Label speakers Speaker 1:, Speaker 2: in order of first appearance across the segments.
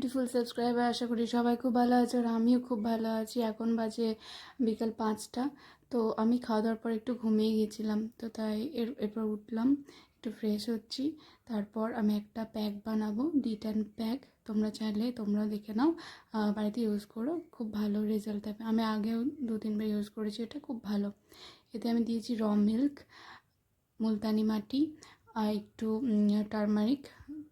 Speaker 1: Beautiful subscriber আশা করি সবাই খুব ভালো আছে আর আমিও খুব ভালো আছি। এখন বাজে বিকাল পাঁচটা, তো আমি খাওয়া দাওয়ার পর একটু ঘুমিয়ে গেছিলাম তো তাই এর, এরপর উঠলাম, একটু ফ্রেশ হচ্ছি। তারপর আমি একটা প্যাক বানাবো ডি ডিটান প্যাক তোমরা চাইলে তোমরা দেখে নাও বাড়িতে ইউজ করো, খুব ভালো রেজাল্ট হবে। আমি আগেও দু তিনবার ইউজ করেছি, এটা খুব ভালো। এতে আমি দিয়েছি র মিল্ক মুলতানি মাটি, আর একটু টারমারিক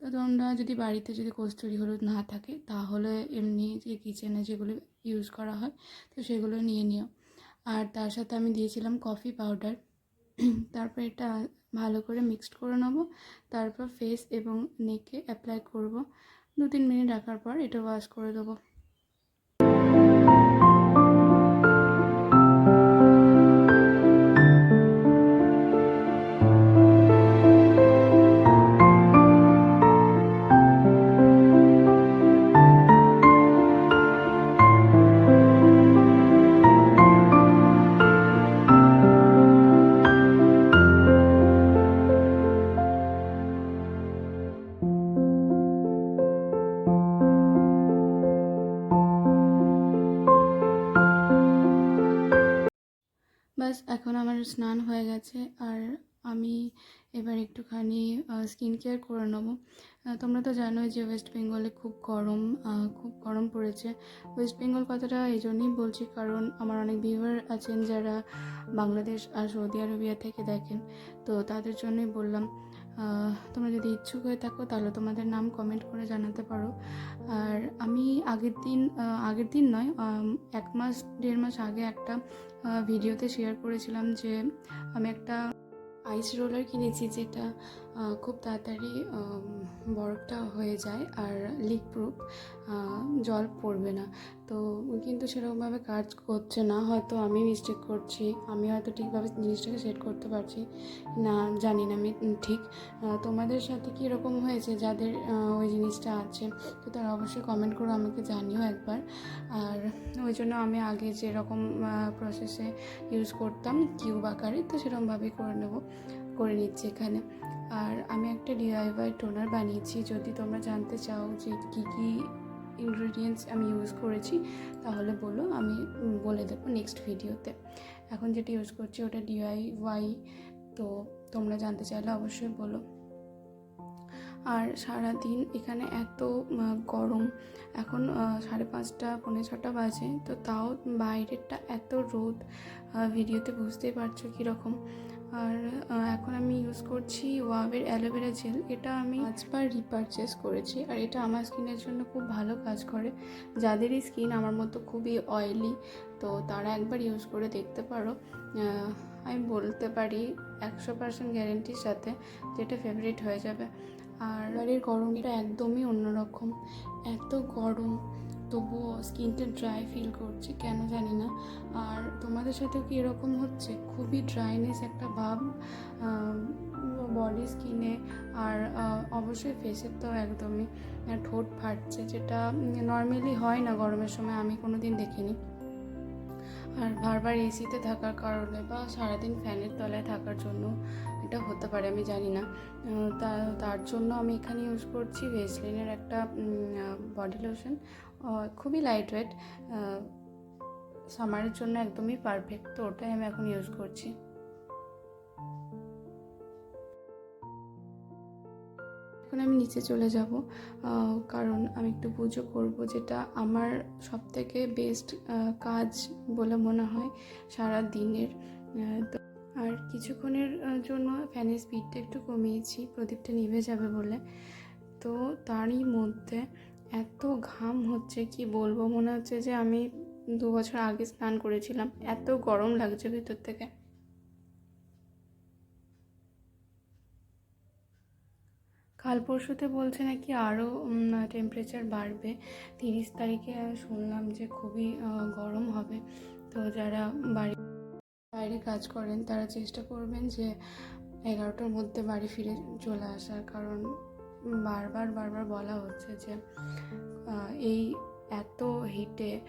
Speaker 1: তোমরা যদি বাড়িতে যদি কস্তুরি হলুদ না থাকে, তাহলে এমনি যে কিচেনে যেগুলো ইউজ করা হয়, তো সেগুলো নিয়ে নিও। আর তার সাথে আমি দিয়েছিলাম কফি পাউডার তারপর এটা ভালো করে মিক্সড করে নেব। তারপর ফেস এবং নেকে অ্যাপ্লাই করব। দু তিন মিনিট রাখার পর এটা ওয়াশ করে দেবো। ব্যাস এখন আমার স্নান হয়ে গেছে আর আমি এবার একটুখানি স্কিন কেয়ার করে নেব। তোমরা তো জানোই যে ওয়েস্ট বেঙ্গলে খুব গরম খুব গরম পড়েছে। ওয়েস্ট বেঙ্গল কথাটা এই জন্যই বলছি কারণ আমার অনেক ভিউয়ার আছেন যারা বাংলাদেশ আর সৌদি আরবিয়া থেকে দেখেন। তো তাদের জন্যই বললাম তোমরা যদি ইচ্ছুক হয়ে থাকো, তাহলে তোমাদের নাম কমেন্ট করে জানাতে পারো। আর আমি আগের দিন আগের দিন নয় এক মাস, দেড় মাস আগে একটা ভিডিওতে শেয়ার করেছিলাম যে, আমি একটা আইস রোলার কিনেছি যেটা খুব তাড়াতাড়ি বরফটা হয়ে যায় আর লিক প্রুফ জল পড়বে না। তো কিন্তু সেরকমভাবে কাজ করছে না, হয়তো আমি মিস্টেক করছি, আমি হয়তো ঠিকভাবে জিনিসটাকে সেট করতে পারছি না, জানি না আমি ঠিক। তোমাদের সাথে কি এরকম হয়েছে যাদের ওই জিনিসটা আছে? তো তারা অবশ্যই কমেন্ট করো আমাকে জানিও একবার। আর ওই জন্য আমি আগে যেরকম প্রসেসে ইউজ করতাম কিউব আকারে, তো সেরকমভাবেই করে নেব। করে নিচ্ছি এখানে। আর আমি একটা ডিআইওয়াই টোনার বানিয়েছি। যদি তোমরা জানতে চাও যে কী কী ইনগ্রিডিয়েন্টস আমি ইউজ করেছি, তাহলে বলো, আমি বলে দেবো নেক্সট ভিডিওতে এখন যেটা ইউজ করছি, ওটা ডিআইওয়াই তো তোমরা জানতে চাইলে অবশ্যই বলো। আর সারা দিন এখানে এত গরম। এখন সাড়ে পাঁচটা, পৌনে ছটা বাজে, তো তাও বাইরেরটা এত রোদ। ভিডিওতে বুঝতেই পারছ কীরকম। আর এখন আমি ইউজ করছি ওয়াবের অ্যালোভেরা জেল। এটা আমি পাঁচবার রিপারচেস করেছি আর এটা আমার স্কিনের জন্য খুব ভালো কাজ করে। যাদেরই স্কিন আমার মতো খুবই অয়েলি তো তারা একবার ইউজ করে দেখতে পারো। আমি বলতে পারি একশো পার্সেন্ট গ্যারেন্টির সাথে যেটা ফেভারিট হয়ে যাবে। আর বাড়ির গরমটা একদমই অন্যরকম। এত গরম তবুও স্কিনটা ড্রাই ফিল করছে, কেন জানি না। আর তোমাদের সাথেও কি এরকম হচ্ছে? খুবই ড্রাইনেস একটা ভাব বডি স্কিনে আর অবশ্যই ফেসের তো একদমই ঠোঁট ফাটছে, যেটা নর্মালি হয় না গরমের সময়, আমি কোনো দিন দেখিনি। আর বারবার এসিতে থাকার কারণে বা সারাদিন ফ্যানের তলায় থাকার জন্য এটা হতে পারে, আমি জানি না। তার জন্য আমি এখানে ইউজ করছি ভেসলিনের একটা বডি লোশন খুবই লাইট ওয়েট সামারের জন্য একদমই পারফেক্ট তো ওটাই আমি এখন ইউজ করছি। এখন আমি নিচে চলে যাব কারণ আমি একটু পুজো করব, যেটা আমার সব থেকে বেস্ট কাজ বলে মনে হয় সারা দিনের তো আর কিছুক্ষণের জন্য ফ্যানের স্পিডটা একটু কমিয়েছি, প্রদীপটা নিভে যাবে বলে। তো তারই মধ্যে এত ঘাম হচ্ছে, কি বলব? মনে হচ্ছে যে আমি দু বছর আগে স্নান করেছিলাম। এত গরম লাগছে ভিতর থেকে। কাল পরশুতে বলছে নাকি আরও টেম্পারেচার বাড়বে। তিরিশ তারিখে শুনলাম যে খুবই গরম হবে। তো যারা বাড়ি, বাইরে কাজ করেন, তারা চেষ্টা করবেন যে এগারোটার মধ্যে বাড়ি ফিরে চলে আসার। কারণ বারবার বারবার বলা হচ্ছে যে এই এত হিটে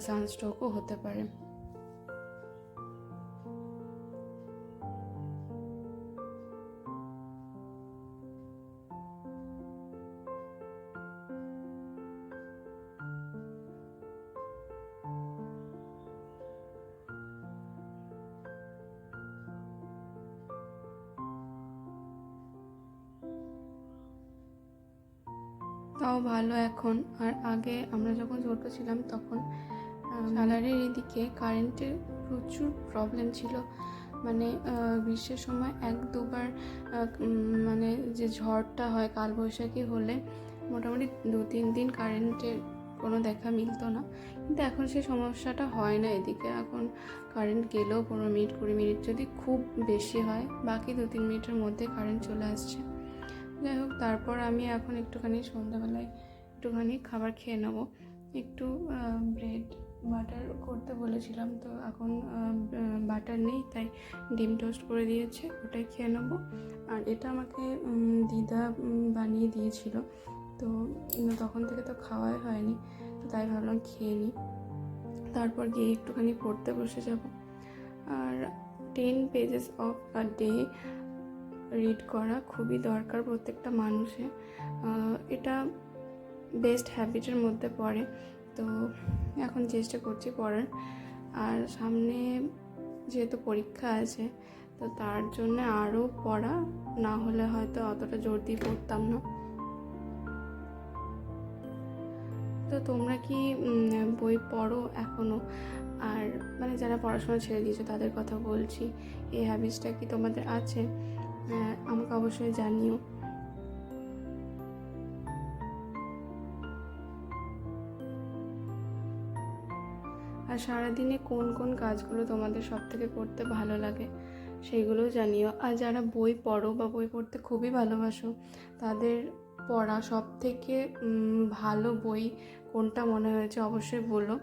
Speaker 1: সানস্ট্রোকও হতে পারে। তাও ভালো এখন। আর আগে আমরা যখন ছোট ছিলাম তখন সালারের এদিকে কারেন্টের প্রচুর প্রবলেম ছিল। মানে গ্রীষ্মের সময় এক দুবার মানে যে ঝড়টা হয় কালবৈশাখী হলে মোটামুটি দু তিন দিন কারেন্টের কোনো দেখা মিলতো না। কিন্তু এখন সেই সমস্যাটা হয় না এদিকে। এখন কারেন্ট গেলেও পনেরো মিনিট, কুড়ি মিনিট যদি খুব বেশি হয়, বাকি দু তিন মিনিটের মধ্যে কারেন্ট চলে আসছে। যাই হোক, তারপর আমি এখন একটুখানি সন্ধ্যাবেলায় একটুখানি খাবার খেয়ে নেব। একটু ব্রেড বাটার করতে বলেছিলাম, তো এখন বাটার নেই, তাই ডিম টোস্ট করে দিয়েছে, ওটাই খেয়ে নেব। আর এটা আমাকে দিদা বানিয়ে দিয়েছিল, তো তখন থেকে তো খাওয়াই হয়নি, তো তাই ভাবলাম খেয়ে নিই। তারপর গিয়ে একটুখানি পড়তে বসে যাব। আর ten pages of a day read করা খুবই দরকার প্রত্যেকটা মানুষের। এটা বেস্ট হ্যাবিটের মধ্যে পড়ে। তো এখন চেষ্টা করছি পড়ার। আর সামনে যেহেতু পরীক্ষা আছে, তো তার জন্য আরও পড়া। না হলে হয়তো অতটা জোর দিয়ে পড়তাম না। তো তোমরা কি বই পড়ো এখনও আর মানে যারা পড়াশোনা ছেড়ে দিয়েছ তাদের কথা বলছি, এই হ্যাবিটসটা কি তোমাদের আছে? আমাকে অবশ্যই জানিও। আর সারাদিনে কোন কোন কাজগুলো তোমাদের সব থেকে করতে ভালো লাগে সেইগুলোও জানিও। আর যারা বই পড়ো বা বই পড়তে খুবই ভালোবাসো, তাদের পড়া সব থেকে ভালো বই কোনটা মনে হয়েছে অবশ্যই বলো।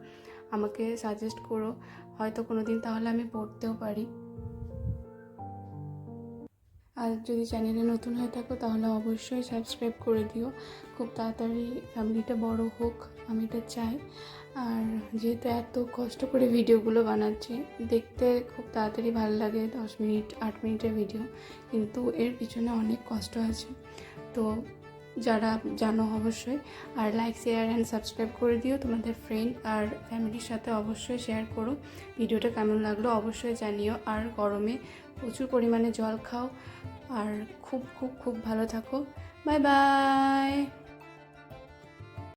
Speaker 1: আমাকে সাজেস্ট করো। হয়তো কোনো দিন তাহলে আমি পড়তেও পারি। আর যদি চ্যানেলে নতুন হয়ে থাকো, তাহলে অবশ্যই সাবস্ক্রাইব করে দিও। খুব তাড়াতাড়ি ফ্যামিলিটা বড় হোক, আমি এটা চাই। আর যেহেতু এত কষ্ট করে ভিডিওগুলো বানাচ্ছি, দেখতে খুব তাড়াতাড়ি ভালো লাগে, দশ মিনিট, আট মিনিটের ভিডিও। কিন্তু এর পিছনে অনেক কষ্ট আছে। তো যারা জানো অবশ্যই। আর লাইক শেয়ার অ্যান্ড সাবস্ক্রাইব করে দিও তোমাদের ফ্রেন্ড আর ফ্যামিলির সাথে অবশ্যই শেয়ার করো। ভিডিওটা কেমন লাগল অবশ্যই জানিও। আর গরমে প্রচুর পরিমাণে জল খাও। আর খুব খুব খুব ভালো থাকো। Bye bye